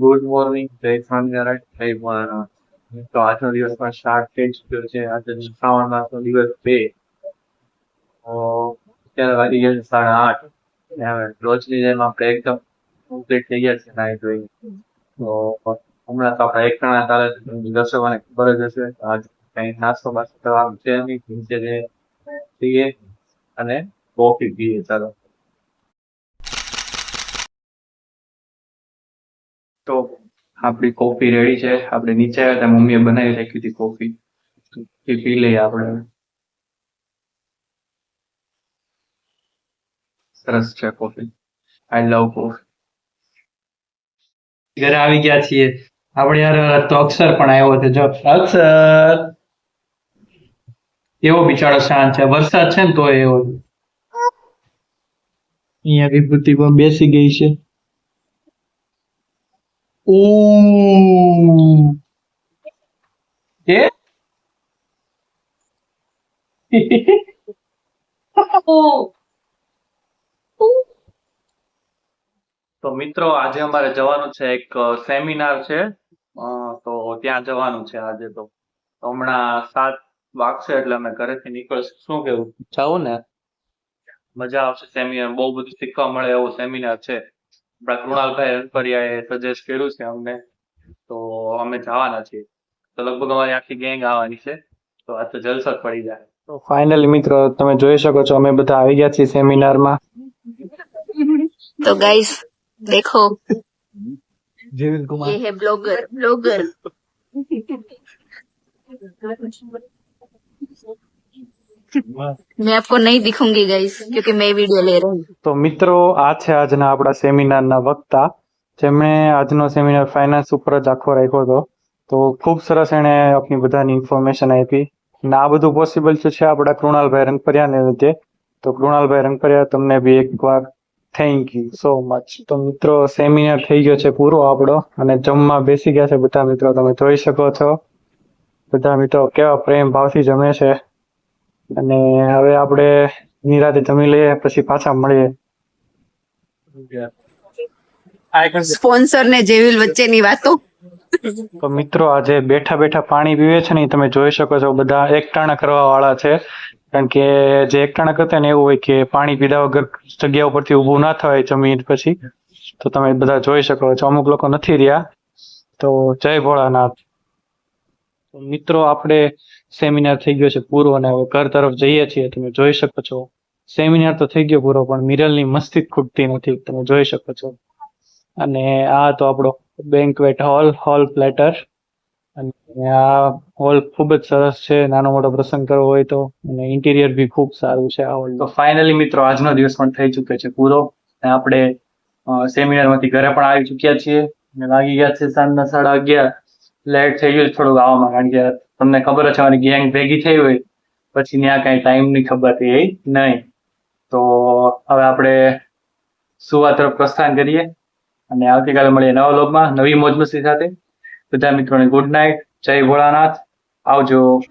Good morning જય સ્વામિનારાયણ. જય મહારાજ તો આજનો દિવસ પણ સ્ટાર્ટ થઈ ચુક્યો છે. આજે શ્રાવણ માસનો દિવસ બે અત્યારે વાગી ગયા છે સાડા આઠ. હવે રોજની જેમ આપણે એકદમ કમ્પ્લીટ થઈ ગયા છે નાઈ ધોઈ તો હમણાં તો આપણે એક ટાણા તારે દર્શકોને ખબર જ હશે આજ કઈ નાસ્તો બાસ્તો કરવાનું છે નહીં. નીચે જે પીએ અને કોફી પીએ. ચાલો. તો આપણી કોફી રેડી છે. આપણે નીચે આવ્યા હતા, મમ્મીએ બનાવી રાખી હતી કોફી એ પી લઈએ આપણે. સરસ છે કોફી આઈ લવ કોફી ઘરે આવી ગયા છીએ. આપણે યાર તો અક્ષર પણ આવ્યો છે. જો અક્ષર એવો બિચારો શાંત છે. વરસાદ છે ને તો એવો. અહીંયા વિભૂતિ પણ બેસી ગઈ છે. ઓ. એ તો મિત્રો, આજે અમારે જવાનું છે એક સેમિનાર છે. તો ત્યાં જવાનું છે આજે તો. હમણાં સાત વાગશે એટલે અમે ઘરેથી નીકળશું. શું કેવું? જાવું ને. મજા આવશે સેમિનાર. બહુ બધું શીખવા મળે એવો સેમિનાર છે. આપણા કૃણાલભાઈ રણપરિયાએ સજેસ્ટ કર્યું છે અમને. તો અમે જવાના છીએ. તો લગભગ અમારી આખી ગેંગ આવવાની છે. તો આ તો જલસો પડી જાય. તો ફાઇનલ મિત્રો તમે જોઈ શકો છો અમે બધા આવી ગયા છીએ સેમિનારમાં તો ગાઈસ દેખો. જીવન કુમાર. એ હે બ્લોગર બ્લોગર मैं आपको नहीं दिखूंगी गाइस क्योंकि मैं वीडियो ले रही हूँ તો મિત્રો આ છે આજના આપણા સેમિનારના વક્તા જેમણે આજનો સેમિનાર ફાઇનાન્સ ઉપર જ આખો રાખ્યો હતો તો ખૂબ સરસ એણે આપણી બધાની ઇન્ફોર્મેશન આપી અને આ બધું પોસિબલ છે આપણા કૃણાલભાઈ રંગપરિયાને લીધે તો કૃણાલભાઈ રંગપરિયા તમને બી એકવાર થેન્ક યુ સો મચ તો મિત્રો સેમિનાર થઈ ગયો છે પૂરો આપણો અને જમવા બેસી ગયા છે બધા મિત્રો તમે જોઈ શકો છો બધા મિત્રો કેવા પ્રેમ ભાવથી જમે છે અને હવે આપણે નિરાતે જમી લઈએ પછી પાછા મળીએ. સ્પોન્સર ને જેવિલ વચ્ચેની વાતો. તો મિત્રો આજે બેઠા બેઠા પાણી પીવે છે ને તમે જોઈ શકો છો બધા એકટાણા કરવા વાળા છે. કારણ કે જે એકટાણા કરતા ને એવું હોય કે પાણી પીધા વગર જગ્યા ઉપરથી ઊભું ના થાય જમીન પછી તો તમે બધા જોઈ શકો છો. અમુક લોકો નથી રહ્યા. તો જય ભોળાનાથ. મિત્રો, આપણે સેમિનાર થઈ ગયો છે પૂરો અને હવે ઘર તરફ જઈએ છીએ. તમે જોઈ શકો છો. સેમિનાર તો થઈ ગયો પૂરો, પણ મિરલની મસ્તી ખૂટતી નથી. તમે જોઈ શકો છો. અને આ તો આપણો બેન્કવેટ હોલ હોલ પ્લેટર અને આ હોલ ખૂબ જ સરસ છે. નાનો મોટો પ્રસંગ કરવો હોય તો. અને ઇન્ટિરિયર બી ખૂબ સારું છે આ હોલ તો ફાઇનલી મિત્રો, આજનો દિવસ પણ થઈ ચૂક્યો છે પૂરો. અને આપણે સેમિનારમાંથી ઘરે પણ આવી ચૂક્યા છીએ. અને વાગી ગયા છે સાંજના સાડા અગિયાર. લેટ થઈ ગયું થોડું આવવામાં, કારણ કે તમને ખબર છે મારી ગેંગ ભેગી થઈ હોય, પછી ત્યાં કઈ ટાઈમની ખબર થઈ નહીં. તો હવે આપણે સુવા તરફ પ્રસ્થાન કરીએ અને આવતીકાલે મળીએ નવા લોગમાં નવી મોજ મસ્તી સાથે. બધા મિત્રોને ગુડ નાઇટ જય ભોળાનાથ. આવજો.